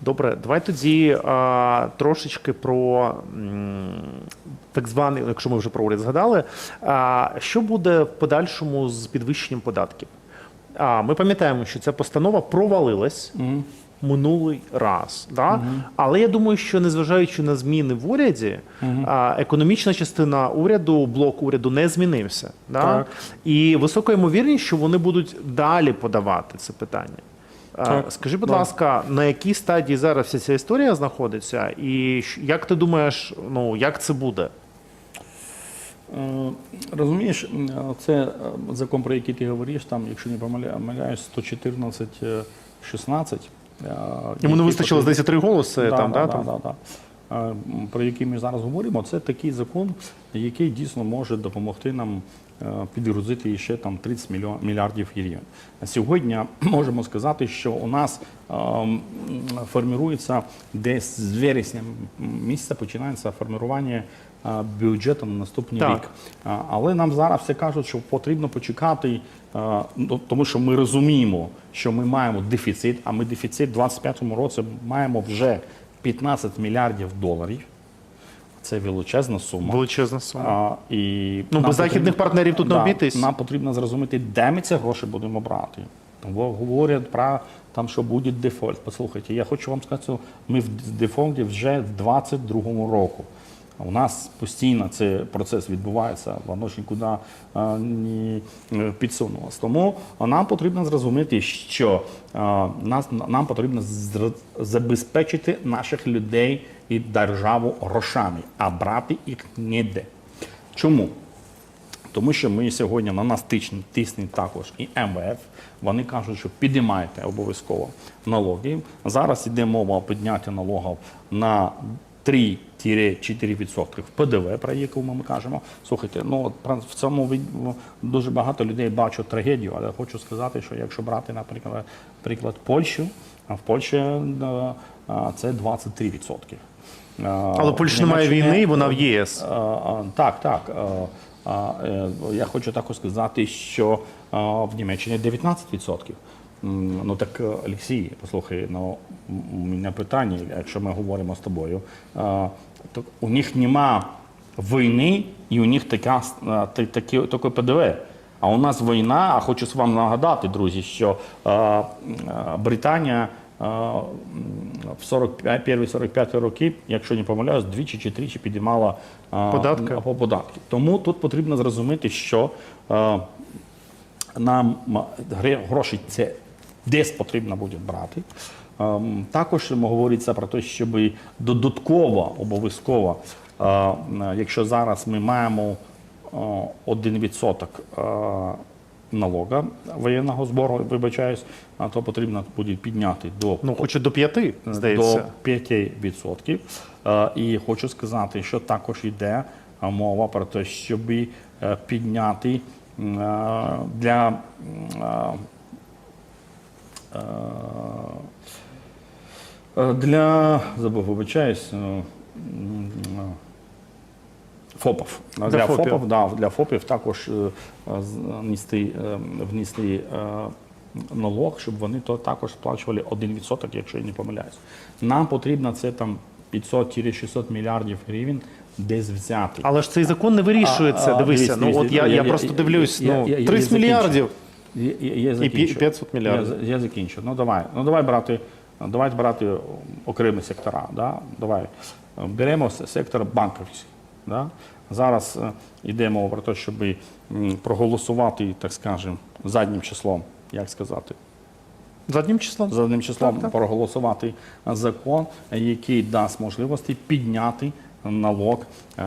Добре, давай тоді а, трошечки про м, так званий, якщо ми вже про уряд згадали, а, що буде в подальшому з підвищенням податків? А, ми пам'ятаємо, що ця постанова провалилась минулий раз. Да? Але я думаю, що незважаючи на зміни в уряді, а, економічна частина уряду, блок уряду не змінився. Да? Так. І висока ймовірність, що вони будуть далі подавати це питання. Так. Скажи, будь Да. ласка, на якій стадії зараз вся ця історія знаходиться, і як ти думаєш, ну як це буде? Е, Розумієш, це е, закон, про який ти говориш, там, якщо не помиля- помиляюсь, 114, е, 16. Йому не вистачило, здається, три голоси там, да, да, там? да, да. М, Про який ми зараз говоримо, це такий закон, який дійсно може допомогти нам е, підгрузити ще там 30 мільйон, мільярдів гривень. Сьогодні можемо сказати, що у нас е, м, формується десь з вересня місяця починається формування е, бюджету на наступний Так. рік. Але нам зараз все кажуть, що потрібно почекати, ну, тому що ми розуміємо, що ми маємо дефіцит, а ми дефіцит у 2025 році маємо вже 15 мільярдів доларів. Це величезна сума. Величезна сума. А, і Ну, без західних партнерів тут не да, обійтись. Нам потрібно зрозуміти, де ми ці гроші будемо брати. Бо говорять про там, що буде дефолт. Послухайте, я хочу вам сказати, що ми в дефолті вже в 2022 року. У нас постійно цей процес відбувається, воно ж нікуди не підсунулося. Тому нам потрібно зрозуміти, що нас, нам потрібно забезпечити наших людей і державу грошами, а брати їх ніде. Чому? Тому що ми сьогодні на нас тисне, тисне також і МВФ. Вони кажуть, що підіймайте обов'язково налоги. Зараз йде мова підняття налогів на 3-4% в ПДВ, про яку ми кажемо. Слухайте, ну в цьому дуже багато людей бачать трагедію, але хочу сказати, що якщо брати, наприклад, приклад Польщу, а в Польщі це 23%. Але Польща не має війни, вона в ЄС. Так, так. Е, Я хочу також сказати, що в Німеччині 19%. Ну так, е, Олексій, послухай, ну у мене питання, якщо ми говоримо з тобою, то у них нема війни і у них така, а, такі, таке ПДВ. А у нас війна, а хочу вам нагадати, друзі, що Британія в 41-45 роки, якщо не помиляюсь, двічі чи тричі підіймала Податки. по податки. Тому тут потрібно зрозуміти, що нам гроші це десь потрібно буде брати. Ем, Також говориться про те, щоб додатково обов'язково, е, якщо зараз ми маємо е, 1% е, налога воєнного збору, вибачаюсь, то потрібно буде підняти до Ну, хоче до п'яти, до 5%. Е, І хочу сказати, що також йде е, мова про те, щоб е, підняти е, для е, е, е, для забув, вибачаюсь. е, е, ФОПів. Для, Для ФОПів. ФОПів, да, для ФОПів також е, е, внести, е, внесли е, налог, щоб вони то також сплачували 1%, якщо я не помиляюсь. Нам потрібно це там 500-600 мільярдів гривень десь взяти. Але ж цей закон не вирішує це. А, а, Дивися, ну от я, я- я я- просто дивлюсь, я- ну я- я 30 закінчу. мільярдів. Я, я, я І 500 мільярдів. Я, я закінчу. Ну давай, ну давай брати, давай брати окремі сектора. Да? Давай. Беремо сектор банківський. Да? Зараз е, йде мова про те, щоб проголосувати, так скажемо, заднім числом, як сказати, Заднім числом. задним числом Так, так. проголосувати закон, який дасть можливості підняти налог е,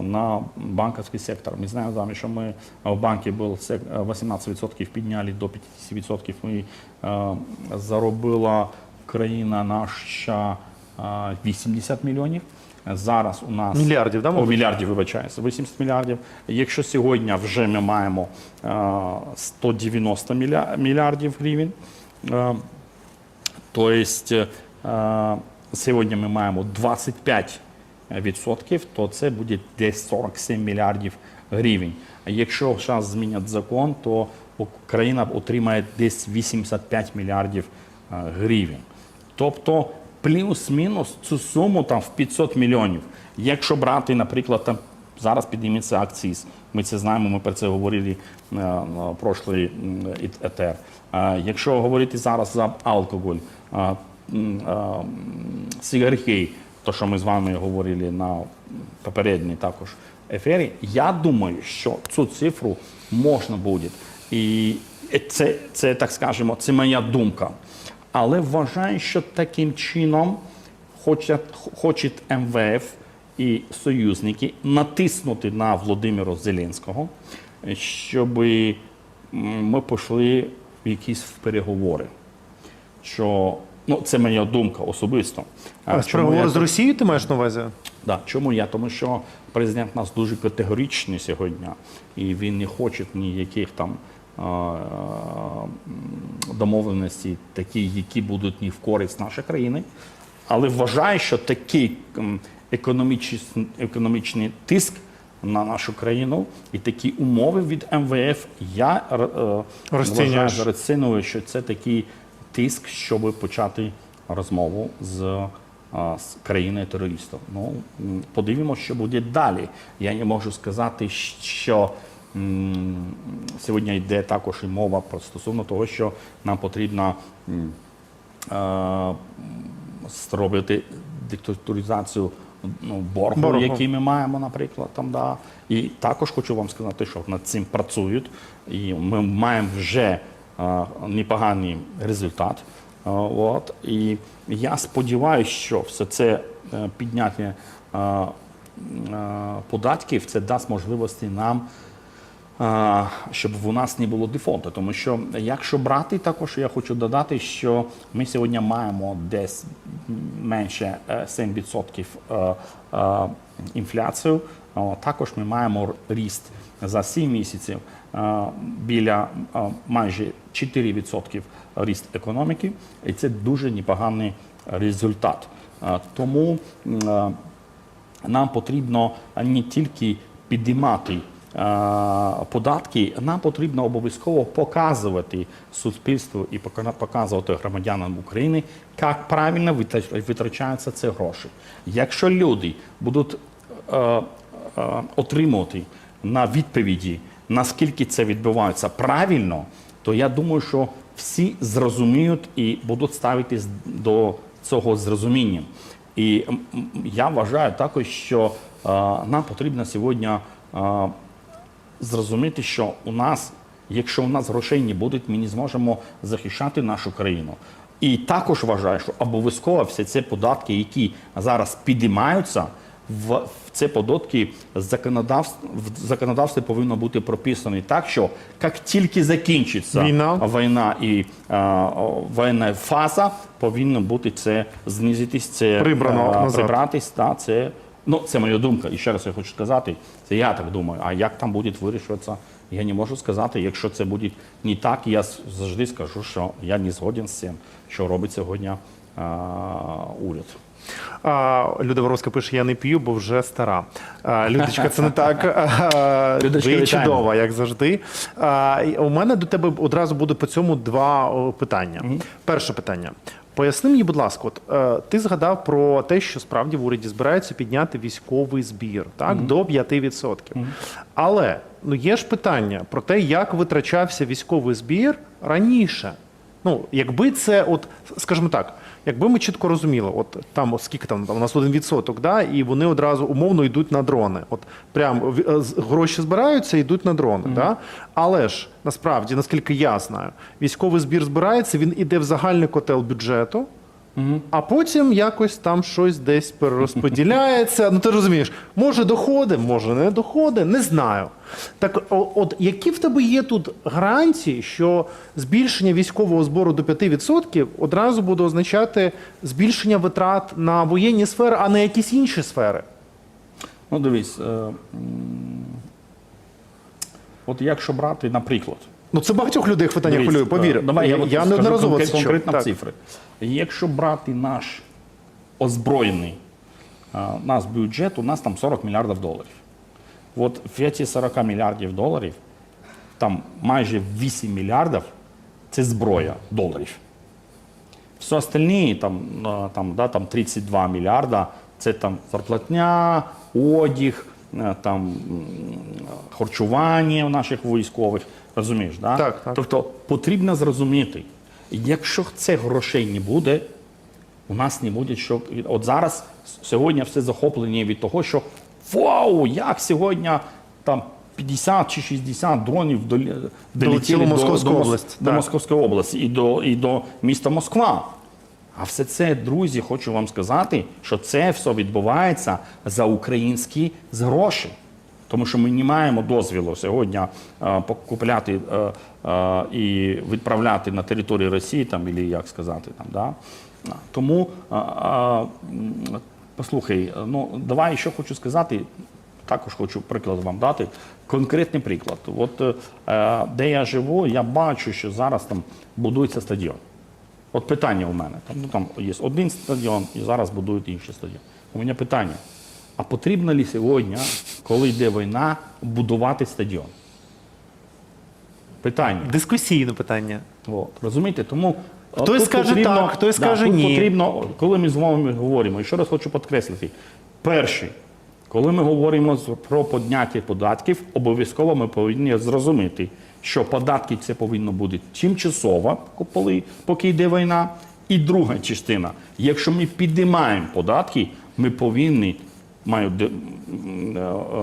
на банківський сектор. Ми знаємо з вами, що ми в банки був 18% підняли до 50%. Ми е, заробила країна наша е, 80 мільйонів. Зараз у нас Мільярдів, да, О, мільярдів, вибачаюся, 80 мільярдів. Якщо сьогодні вже ми маємо е, 190 мільярдів гривень, е, то есть, е, сьогодні ми маємо 25 відсотків, то це буде десь 47 мільярдів гривень. А якщо зараз змінять закон, то Україна отримає десь 85 мільярдів е, гривень. Тобто плюс-мінус цю суму там в 500 мільйонів. Якщо брати, наприклад, там зараз підніметься акциз. Ми це знаємо, ми про це говорили е, на прошлий етер. Е, Якщо говорити зараз за алкоголь, е, то що ми з вами говорили на попередній також ефері, я думаю, що цю цифру можна буде. І це, це так скажемо, це моя думка. Але вважаю, що таким чином хоче, хоче МВФ і союзники натиснути на Володимира Зеленського, щоб ми пішли в якісь переговори. Що, ну, це моя думка особисто. А з я з Росією ти маєш на увазі? Да. Чому я? Тому що президент у нас дуже категоричний сьогодні, і він не хоче ніяких там домовленостей, такі, які будуть не в користь нашої країни. Але вважаю, що такий економічний, економічний тиск на нашу країну і такі умови від МВФ, я е, розціную, що це такий тиск, щоб почати розмову з, а, з країною терористом. Ну подивимося, що буде далі. Я не можу сказати, що сьогодні йде також і мова про стосовно того, що нам потрібно. е, зробити диктатуризацію ну, боргу, Боргу. який ми маємо, наприклад, там да. І також хочу вам сказати, що над цим працюють, і ми маємо вже непоганий результат. От. І я сподіваюся, що все це е, підняття податків це дасть можливості нам щоб у нас не було дефолту. Тому що якщо брати, також я хочу додати, що ми сьогодні маємо десь менше е, 7% е, е, інфляцію. Також ми маємо ріст за 7 місяців біля майже 4% ріст економіки, і це дуже непоганий результат. Тому нам потрібно не тільки підіймати податки, нам потрібно обов'язково показувати суспільству і пока- показувати громадянам України, як правильно витра- витрачаються ці гроші. Якщо люди будуть отримувати на відповіді, наскільки це відбувається правильно, то я думаю, що всі зрозуміють і будуть ставитись до цього з розумінням. І я вважаю також, що е, нам потрібно сьогодні е, зрозуміти, що у нас, якщо у нас грошей не буде, ми не зможемо захищати нашу країну. І також вважаю, що обов'язково всі ці податки, які зараз підіймаються, в, ці податки законодавств, в законодавстві повинно бути прописані так, що як тільки закінчиться Війна. війна і о, воєнна фаза, повинно бути це знизитись, це Прибрано назад. прибратись. Та, це, ну, це моя думка. І ще раз я хочу сказати, це я так думаю. А як там буде вирішуватися, я не можу сказати. Якщо це буде не так, я завжди скажу, що я не згоден з цим, що робить сьогодні е, уряд. А, Люда Воровська пише: я не п'ю, бо вже стара. А, Людочка, це не так. А, Людочка, Ви вітаємо. чудова, як завжди. А, і У мене до тебе одразу буде по цьому два о, питання. Перше питання. Поясни мені, будь ласка, от е, ти згадав про те, що справді в уряді збираються підняти військовий збір так, до 5%. Але ну, є ж питання про те, як витрачався військовий збір раніше. Ну, якби це, от, скажімо так, якби ми чітко розуміли, от там скільки там у нас один відсоток, да, і вони одразу умовно йдуть на дрони. От прям е, гроші збираються йдуть на дрони. Да? Але ж насправді, наскільки я знаю, військовий збір збирається, він іде в загальний котел бюджету. А потім якось там щось десь перерозподіляється. Ну ти розумієш, може доходить, може не доходить, не знаю. Так, от які в тебе є тут гарантії, що збільшення військового збору до 5% одразу буде означати збільшення витрат на воєнні сфери, а не якісь інші сфери? Ну, дивись, е, от якщо брати, наприклад, Ну це багатьох людей Дивіться, хвилює, повір. е, Давай я, от я неодноразово конкрет- конкретно Так. цифри. Якщо брати наш озброєний е, наш бюджет, у нас там 40 мільярдів доларів. От в ці 40 мільярдів доларів, там майже 8 мільярдів це зброя доларів. Все остальні, там, е, там, да, там 32 мільярда, це там зарплатня, одяг, е, там харчування наших військових. Розумієш, да? Так, так. Тобто потрібно зрозуміти, якщо цих грошей не буде, у нас не буде що. От зараз сьогодні все захоплені від того, що вау, як сьогодні там 50 чи 60 дронів долі- долетіли до, область, до так. Московської області і до, і до міста Москва. А все це, друзі, хочу вам сказати, що це все відбувається за українські гроші. Тому що ми не маємо дозвілу сьогодні е, покупляти е, е, і відправляти на територію Росії, там, або як сказати, там, да? Тому, послухай, ну давай ще хочу сказати, також хочу приклад вам дати. Конкретний приклад. От де я живу, я бачу, що зараз там будується стадіон. От питання у мене. Там, ну, там є один стадіон і зараз будують інший стадіон. У мене питання: а потрібно ли сьогодні, коли йде війна, будувати стадіон? Питання. Дискусійне питання. От, розумієте? Тому е, Хтось тут скаже так, хтось скаже тут ні. Потрібно, коли ми з вами говоримо, і ще раз хочу підкреслити: перший, коли ми говоримо про підняття податків, обов'язково ми повинні зрозуміти, що податки це повинно бути тимчасово, коли, поки йде війна. І друга частина, якщо ми піднімаємо податки, ми повинні маю, е, е,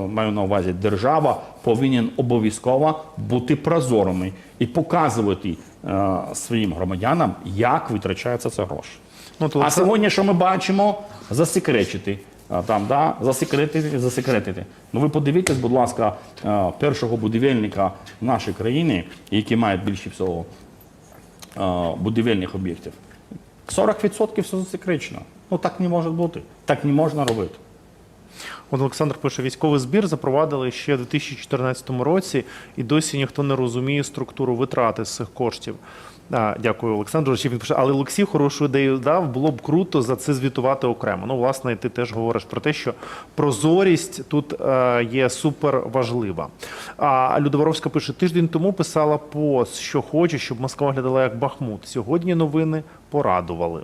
маю на увазі, держава повинен обов'язково бути прозорими і показувати е, своїм громадянам, як витрачаються ці гроші. Ну, то а Олександр- сьогодні, що ми бачимо, засекречити. Там, да, засекретити, засекретити. Ну ви подивіться, будь ласка, першого будівельника в нашій країні, який має більше всього будівельних об'єктів. 40% все засекречено. Ну так не може бути. Так не можна робити. От Олександр пише, військовий збір запровадили ще в 2014 році, і досі ніхто не розуміє структуру витрати з цих коштів. А, дякую, Олександру. Ще він пише, але Олексій хорошу ідею дав. Було б круто за це звітувати окремо. Ну, власне, ти теж говориш про те, що прозорість тут е, є супер важлива. А Людоворовська пише: тиждень тому писала пост, що хоче, щоб Москва виглядала як Бахмут. Сьогодні новини порадували.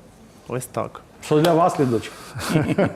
Ось так. Що для вас, глядачі?